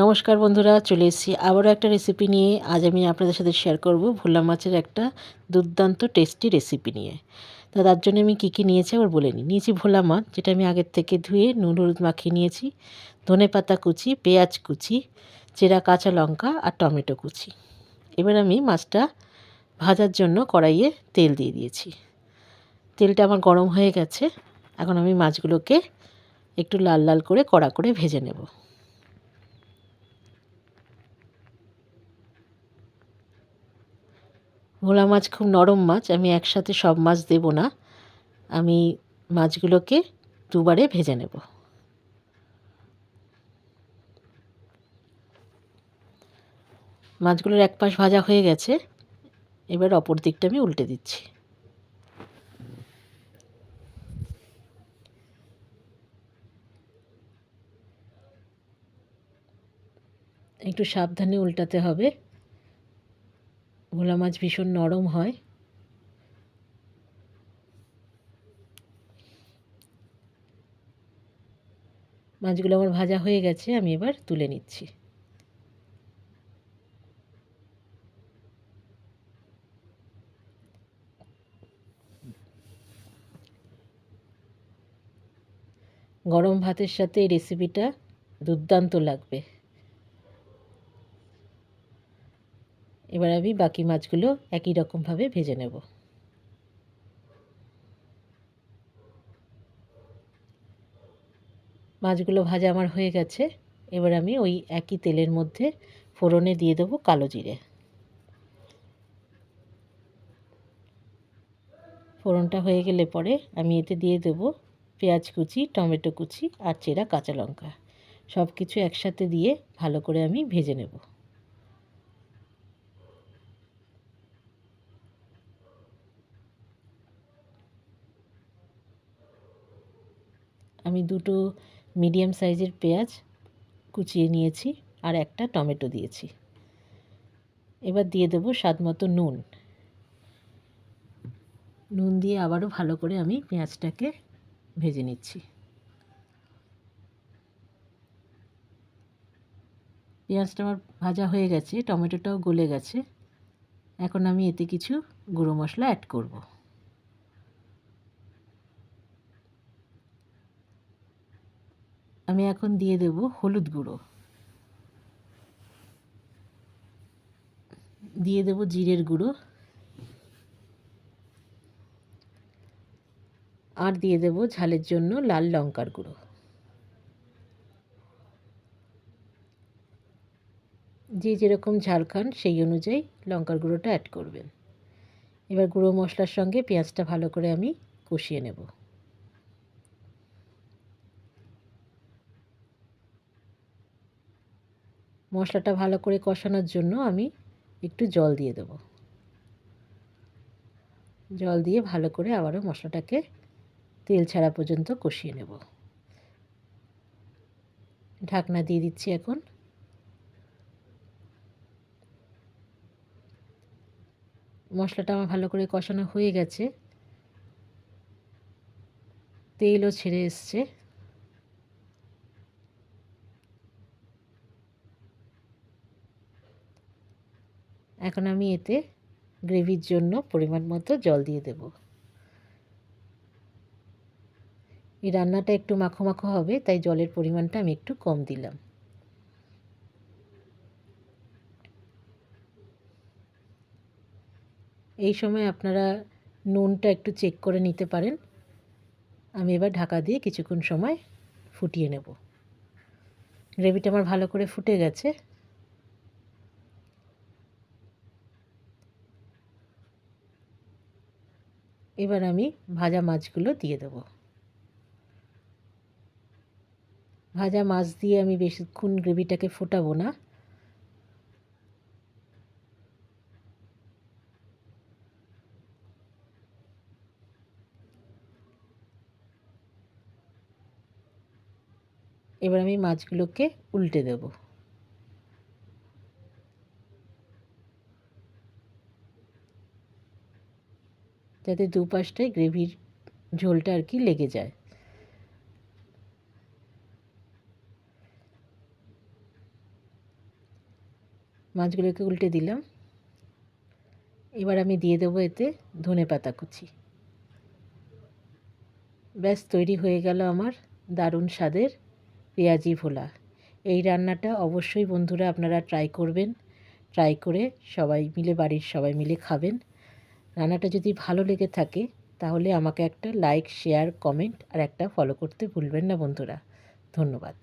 নমস্কার বন্ধুরা, চলে এসেছি আবারও একটা রেসিপি নিয়ে। আজ আমি আপনাদের সাথে শেয়ার করব ভোলা মাছের একটা দুর্দান্ত টেস্টি রেসিপি নিয়ে। তা তার জন্য আমি কী কী নিয়েছি আবার বলে নিই। নিয়েছি ভোলা মাছ, যেটা আমি আগের থেকে ধুয়ে নুন, হলুদ মাখিয়ে নিয়েছি। ধনে পাতা কুচি, পেঁয়াজ কুচি, চেরা কাঁচা লঙ্কা আর টমেটো কুচি। এবার আমি মাছটা ভাজার জন্য কড়াইয়ে তেল দিয়ে দিয়েছি। তেলটা আমার গরম হয়ে গেছে। এখন আমি মাছগুলোকে একটু লাল লাল করে কড়া করে ভেজে নেব। ভোলা মাছ খুব নরম মাছ, আমি একসাথে সব মাছ দেব না। আমি মাছগুলোকে দুবারে ভেজে নেব। মাছগুলোর এক পাশ ভাজা হয়ে গেছে, এবার অপর দিকটা আমি উল্টে দিচ্ছি। একটু সাবধানে উল্টাতে হবে। ভোলা মাছ ভীষণ নরম হয়। মাছগুলো আমার ভাজা হয়ে গেছে, আমি এবার তুলে নিচ্ছি। গরম ভাতের সাথে এই রেসিপিটা দুর্দান্ত লাগবে। এবার আমি বাকি মাছগুলো একই রকমভাবে ভেজে নেব। মাছগুলো ভাজা আমার হয়ে গেছে। এবার আমি ওই একই তেলের মধ্যে ফোড়নে দিয়ে দেবো কালো জিরে। ফোড়নটা হয়ে গেলে পরে আমি এতে দিয়ে দেবো পেঁয়াজ কুচি, টমেটো কুচি আর চেরা কাঁচা লঙ্কা। সব কিছু একসাথে দিয়ে ভালো করে আমি ভেজে নেব। আমি দুটো মিডিয়াম সাইজের পেঁয়াজ কুচিয়ে নিয়েছি আর একটা টমেটো দিয়েছি। এবার দিয়ে দেবো স্বাদ মতো নুন। নুন দিয়ে আবারও ভালো করে আমি পেঁয়াজটাকে ভেজে নিচ্ছি। পেঁয়াজটা আমার ভাজা হয়ে গেছে, টমেটোটাও গলে গেছে। এখন আমি এতে কিছু গুঁড়ো মশলা অ্যাড করব। আমি এখন দিয়ে দেব হলুদ গুঁড়ো। দিয়ে দেব জিরের গুঁড়ো। আর দিয়ে দেব ঝালের জন্য লাল লঙ্কার গুঁড়ো। যে যেরকম ঝাল খান, সেই অনুযায়ী লঙ্কার গুঁড়োটা অ্যাড করবেন। এবার গুঁড়ো মশলার সঙ্গে পেঁয়াজটা ভালো করে আমি কষিয়ে নেব। মশলাটা ভালো করে কষানোর জন্য আমি একটু জল দিয়ে দেব। জল দিয়ে ভালো করে আবারও মশলাটাকে তেল ছাড়া পর্যন্ত কষিয়ে নেব। ঢাকনা দিয়ে দিচ্ছি এখন। মশলাটা আমার ভালো করে কষানো হয়ে গেছে। তেলও ছেড়ে এসছে। এখন আমি এতে গ্রেভির জন্য পরিমাণ মতো জল দিয়ে দেব। এই রান্নাটা একটু মাখো মাখো হবে, তাই জলের পরিমাণটা আমি একটু কম দিলাম। এই সময় আপনারা নুনটা একটু চেক করে নিতে পারেন। আমি এবার ঢাকা দিয়ে কিছুক্ষণ সময় ফুটিয়ে নেব। গ্রেভিটা আমার ভালো করে ফুটে গেছে। এবার আমি ভাজা মাছগুলো দিয়ে দেব। ভাজা মাছ দিয়ে আমি বেশিক্ষণ গ্রেভিটাকে ফোটাবো না। এবার আমি মাছগুলোকে উল্টে দেবো। যাতে দুপাশটায় গ্রেভির ঝোলটা আর কি লেগে যায়। মাছগুলোকে উল্টে দিলাম। এবার আমি দিয়ে দেবো এতে ধনে পাতা কুচি। ব্যাস, তৈরি হয়ে গেল আমার দারুণ স্বাদের পেঁয়াজি ভোলা। এই রান্নাটা অবশ্যই বন্ধুরা আপনারা ট্রাই করবেন। ট্রাই করে সবাই মিলে, বাড়ির সবাই মিলে খাবেন। রান্নাটা যদি ভালো লেগে থাকে, তাহলে আমাকে একটা লাইক শেয়ার কমেন্ট আর একটা ফলো করতে ভুলবেন না বন্ধুরা। ধন্যবাদ।